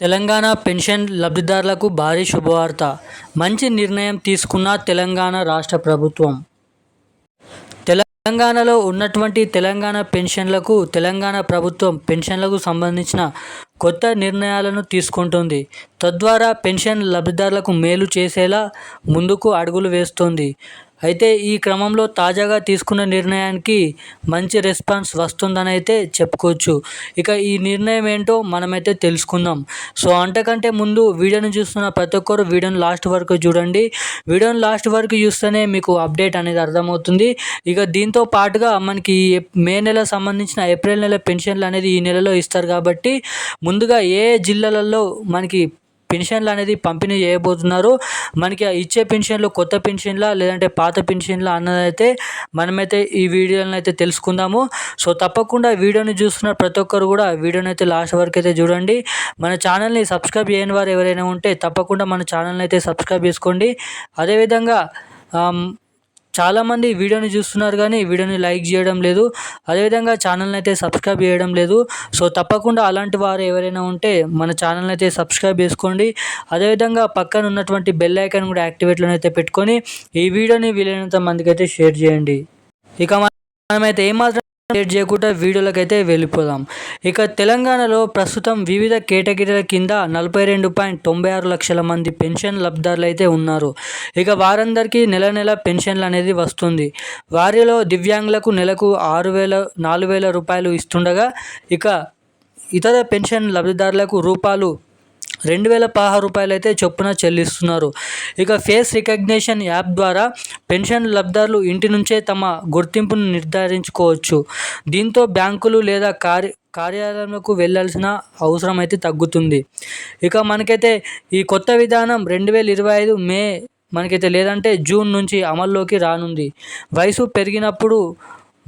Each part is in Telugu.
తెలంగాణ పెన్షన్ లబ్ధిదారులకు భారీ శుభవార్త. మంచి నిర్ణయం తీసుకున్న తెలంగాణ రాష్ట్ర ప్రభుత్వం. తెలంగాణలో ఉన్నటువంటి తెలంగాణ పెన్షన్లకు తెలంగాణ ప్రభుత్వం పెన్షన్లకు సంబంధించిన కొత్త నిర్ణయాలను తీసుకుంటుంది. తద్వారా పెన్షన్ లబ్ధిదారులకు మేలు చేసేలా ముందుకు అడుగులు వేస్తుంది. అయితే ఈ క్రమంలో తాజాగా తీసుకున్న నిర్ణయానికి మంచి రెస్పాన్స్ వస్తుందని అయితే చెప్పుకోవచ్చు. ఇక ఈ నిర్ణయం ఏంటో మనమైతే తెలుసుకుందాం. సో అంతకంటే ముందు వీడియోని చూస్తున్న ప్రతి ఒక్కరు వీడియోని లాస్ట్ వరకు చూడండి. వీడియోని లాస్ట్ వరకు చూస్తేనే మీకు అప్డేట్ అనేది అర్థమవుతుంది. ఇక దీంతో పాటుగా మనకి మే నెల సంబంధించిన ఏప్రిల్ నెల పెన్షన్లు అనేది ఈ నెలలో ఇస్తారు కాబట్టి ముందుగా ఏ జిల్లాలలో మనకి పెన్షన్లు అనేది పంపిణీ చేయబోతున్నారు. మనకి ఇచ్చే పెన్షన్లు కొత్త పెన్షన్లా లేదంటే పాత పెన్షన్లా అన్నదైతే మనమైతే ఈ వీడియోలను అయితే తెలుసుకుందాము. సో తప్పకుండా వీడియోని చూస్తున్న ప్రతి ఒక్కరు కూడా వీడియోని అయితే లాస్ట్ వరకు అయితే చూడండి. మన ఛానల్ని సబ్స్క్రైబ్ చేయని వారు ఎవరైనా ఉంటే తప్పకుండా మన ఛానల్ని అయితే సబ్స్క్రైబ్ చేసుకోండి. అదేవిధంగా చాలామంది వీడియోని చూస్తున్నారు కానీ వీడియోని లైక్ చేయడం లేదు. అదేవిధంగా ఛానల్ని అయితే సబ్స్క్రైబ్ చేయడం లేదు. సో తప్పకుండా అలాంటి వారు ఎవరైనా ఉంటే మన ఛానల్ని అయితే సబ్స్క్రైబ్ చేసుకోండి. అదేవిధంగా పక్కన ఉన్నటువంటి బెల్ ఐకాన్ కూడా యాక్టివేట్లో అయితే పెట్టుకొని ఈ వీడియోని వీలైనంత మందికి అయితే షేర్ చేయండి. ఇక మనమైతే ఏమాత్రం లేట్ చేయకుండా వీడియోలకైతే వెళ్ళిపోదాం. ఇక తెలంగాణలో ప్రస్తుతం వివిధ కేటగిరీల కింద నలభై రెండు పాయింట్ తొంభై ఆరు లక్షల మంది పెన్షన్ లబ్ధారులు అయితే ఉన్నారు. ఇక వారందరికీ నెల నెల పెన్షన్లు అనేది వస్తుంది. వారిలో దివ్యాంగులకు నెలకు ఆరు వేల నాలుగు వేల రూపాయలు ఇస్తుండగా ఇక ఇతర పెన్షన్ లబ్ధిదారులకు రూపాయలు రెండు వేల పదహారు రూపాయలు అయితే చొప్పున చెల్లిస్తున్నారు. ఇక ఫేస్ రికగ్నేషన్ యాప్ ద్వారా పెన్షన్ లబ్ధారులు ఇంటి నుంచే తమ గుర్తింపును నిర్ధారించుకోవచ్చు. దీంతో బ్యాంకులు లేదా కార్య కార్యాలయాలకు వెళ్ళాల్సిన అవసరం అయితే తగ్గుతుంది. ఇక మనకైతే ఈ కొత్త విధానం రెండు వేల ఇరవై ఐదు మే మనకైతే లేదంటే జూన్ నుంచి అమల్లోకి రానుంది. వయసు పెరిగినప్పుడు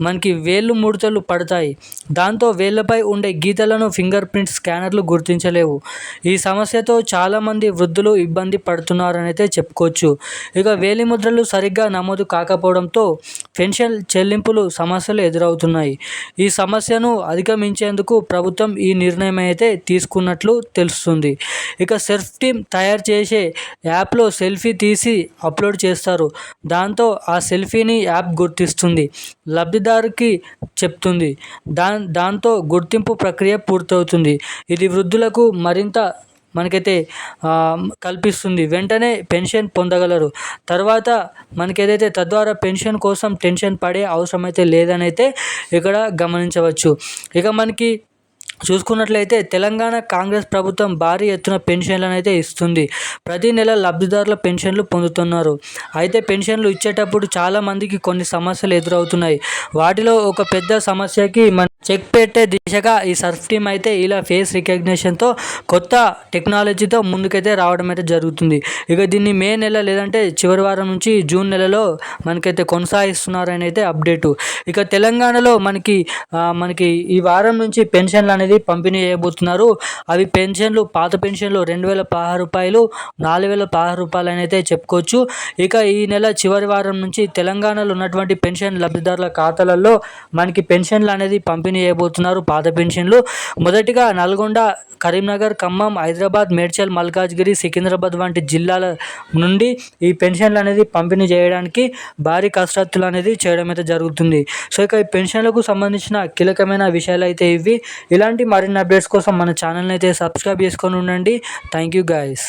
మనకి వేళ్ళు ముడతలు పడతాయి. దాంతో వేళ్ళపై ఉండే గీతలను ఫింగర్ ప్రింట్ స్కానర్లు గుర్తించలేవు. ఈ సమస్యతో చాలామంది వృద్ధులు ఇబ్బంది పడుతున్నారని అయితే చెప్పుకోవచ్చు. ఇక వేలి ముద్రలు సరిగ్గా నమోదు కాకపోవడంతో పెన్షన్ చెల్లింపులు సమస్యలు ఎదురవుతున్నాయి. ఈ సమస్యను అధిగమించేందుకు ప్రభుత్వం ఈ నిర్ణయం అయితే తీసుకున్నట్లు తెలుస్తుంది. ఇక సెల్ఫ్ టీమ్ తయారు చేసే యాప్లో సెల్ఫీ తీసి అప్లోడ్ చేస్తారు. దాంతో ఆ సెల్ఫీని యాప్ గుర్తిస్తుంది. లబ్ధి లబ్ధిదారుకి చెప్తుంది. దా దాంతో గుర్తింపు ప్రక్రియ పూర్తవుతుంది. ఇది వృద్ధులకు మరింత మనకైతే కల్పిస్తుంది. వెంటనే పెన్షన్ పొందగలరు. తర్వాత మనకి ఏదైతే తద్వారా పెన్షన్ కోసం టెన్షన్ పడే అవసరం అయితే లేదని అయితే ఇక్కడ గమనించవచ్చు. ఇక మనకి చూసుకున్నట్లయితే తెలంగాణ కాంగ్రెస్ ప్రభుత్వం భారీ ఎత్తున పెన్షన్లను అయితే ఇస్తుంది. ప్రతి నెల లబ్ధిదారుల పెన్షన్లు పొందుతున్నారు. అయితే పెన్షన్లు ఇచ్చేటప్పుడు చాలామందికి కొన్ని సమస్యలు ఎదురవుతున్నాయి. వాటిలో ఒక పెద్ద సమస్యకి మన చెక్ పెట్టే దిశగా ఈ సర్ఫ్ టీమ్ అయితే ఇలా ఫేస్ రికగ్నిషన్తో కొత్త టెక్నాలజీతో ముందుకైతే రావడం అయితే జరుగుతుంది. ఇక దీన్ని మే నెల లేదంటే చివరి వారం నుంచి జూన్ నెలలో మనకైతే కొనసాగిస్తున్నారని అయితే అప్డేటు. ఇక తెలంగాణలో మనకి మనకి ఈ వారం నుంచి పెన్షన్లు అనేది పంపిణీ చేయబోతున్నారు. అవి పెన్షన్లు పాత పెన్షన్లు రెండు వేల పదహారు రూపాయలు నాలుగు వేల పదహారు రూపాయలు అని అయితే చెప్పుకోవచ్చు. ఇక ఈ నెల చివరి వారం నుంచి తెలంగాణలో ఉన్నటువంటి పెన్షన్ లబ్ధిదారుల ఖాతాలలో మనకి పెన్షన్లు అనేది పంపిణీ పంపిణీ చేయబోతున్నారు. పాత పెన్షన్లు మొదటిగా నల్గొండ కరీంనగర్ ఖమ్మం హైదరాబాద్ మేడ్చల్ మల్కాజ్గిరి సికింద్రాబాద్ వంటి జిల్లాల నుండి ఈ పెన్షన్లు అనేది పంపిణీ చేయడానికి భారీ కసరత్తులు అనేది చేయడం అయితే జరుగుతుంది. సో ఇక ఈ పెన్షన్లకు సంబంధించిన కీలకమైన విషయాలు అయితే ఇవి. ఇలాంటి మరిన్ని అప్డేట్స్ కోసం మన ఛానల్ని అయితే సబ్స్క్రైబ్ చేసుకొని ఉండండి. Thank you guys.